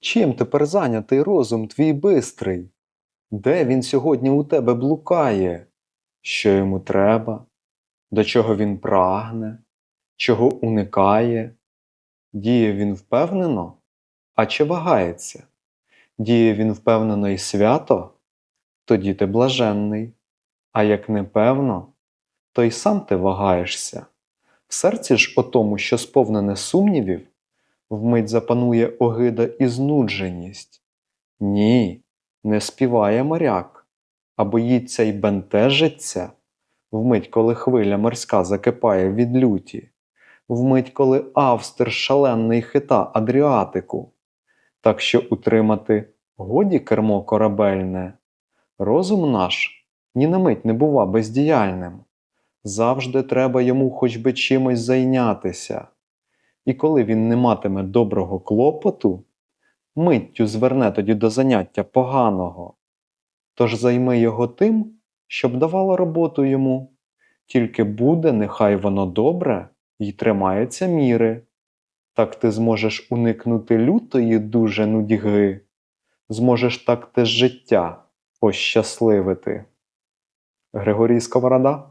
Чим тепер зайнятий розум твій бистрий? Де він сьогодні у тебе блукає? Що йому треба? До чого він прагне? Чого уникає? Діє він впевнено? А чи вагається? Діє він впевнено і свято? Тоді ти блаженний. А як непевно, то й сам ти вагаєшся. В серці ж о тому, що сповнене сумнівів, вмить запанує огида і знудженість. Ні, не співає моряк, а боїться й бентежиться, вмить, коли хвиля морська закипає від люті, вмить, коли австер шаленний хита Адріатику. Так що утримати годі кермо корабельне, розум наш ні на мить не бува бездіяльним. Завжди треба йому хоч би чимось зайнятися. І коли він не матиме доброго клопоту, миттю зверне тоді до заняття поганого. Тож займи його тим, щоб давало роботу йому, тільки буде, нехай воно добре й тримається міри. Так ти зможеш уникнути лютої дуже нудьги, зможеш так те життя ощасливити. Григорій Сковорода